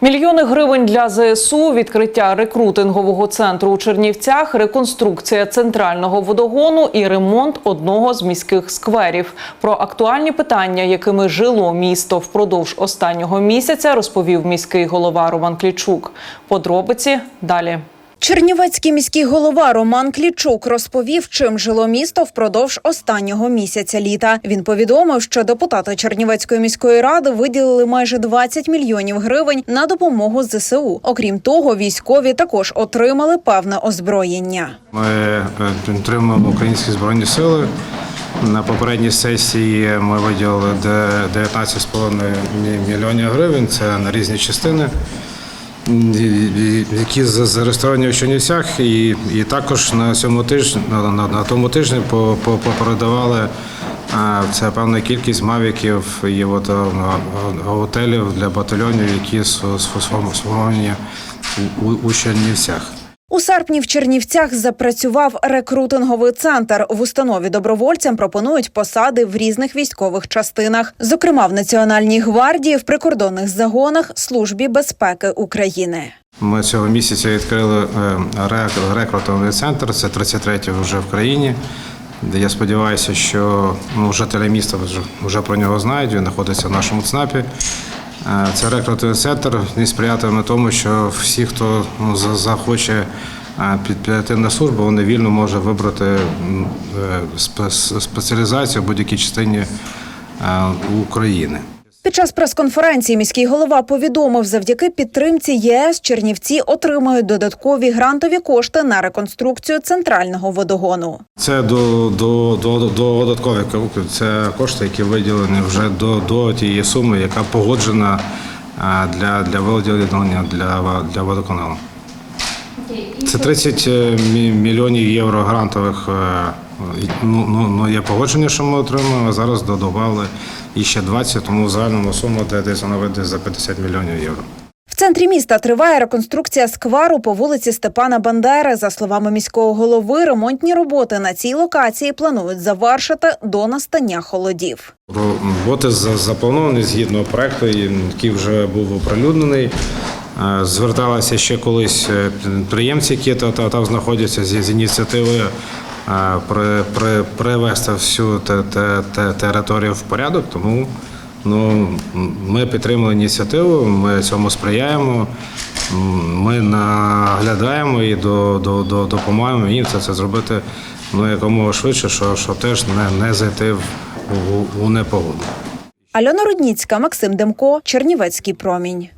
Мільйони гривень для ЗСУ, відкриття рекрутингового центру у Чернівцях, реконструкція центрального водогону і ремонт одного з міських скверів. Про актуальні питання, якими жило місто впродовж останнього місяця, розповів міський голова Роман Клічук. Подробиці далі. Чернівецький міський голова Роман Клічук розповів, чим жило місто впродовж останнього місяця літа. Він повідомив, що депутати Чернівецької міської ради виділили майже 20 мільйонів гривень на допомогу ЗСУ. Окрім того, військові також отримали певне озброєння. Ми е, підтримуємо українські збройні сили. На попередній сесії ми виділили де- 19,5 мі- мільйонів гривень. Це на різні частини, які за- зареєстровані у Чернівцях. І, і також на цьому тижні, на, на, на тому тижні по, по, по передавали це певна кількість мавіків і от, готелів для батальйонів, які сфо- сфо- сформовані у, у Чернівцях. У серпні в Чернівцях запрацював рекрутинговий центр. В установі добровольцям пропонують посади в різних військових частинах, зокрема в Національній гвардії, в прикордонних загонах, службі безпеки України. Ми цього місяця відкрили е, рекрутинговий центр. Це 33-й вже в країні. Я сподіваюся, що ну, жителі міста вже, вже про нього знають. Він знаходиться в нашому ЦНАПі. Е, Це рекрутинговий центр. не сприятиме тому, що всі, хто ну, за- захоче е, під- на службу, вони вільно може вибрати е, спеціалізацію в будь-якій частині України. Під час прес-конференції міський голова повідомив, завдяки підтримці ЄС Чернівці отримають додаткові грантові кошти на реконструкцію центрального водогону. Це до, до, до, до додаткових. Це кошти, які виділені вже до, до тієї суми, яка погоджена для, для виділення для, для водоканалу. Це 30 мільйонів євро грантових. Ну, ну, ну, є погодження, що ми отримуємо. а Зараз додавали іще 20, тому в загальному сума десь вона вийде за 50 мільйонів євро. В центрі міста триває реконструкція сквару по вулиці Степана Бандери. За словами міського голови, ремонтні роботи на цій локації планують завершити до настання холодів. Роботи за- заплановані згідно проекту, який вже був оприлюднений. Е, Зверталися ще колись е, підприємці, які та- та- там знаходяться з, е, при, при, привести всю те, те, те, територію в порядок. Тому ну, ми підтримали ініціативу, ми цьому сприяємо. Ми наглядаємо і до, до, до, допомагаємо їм це, це зробити ну, якомога швидше, що, що теж не, не зайти в, у, у непогоду. Альона Рудніцька, Максим Демко, Чернівецький промінь.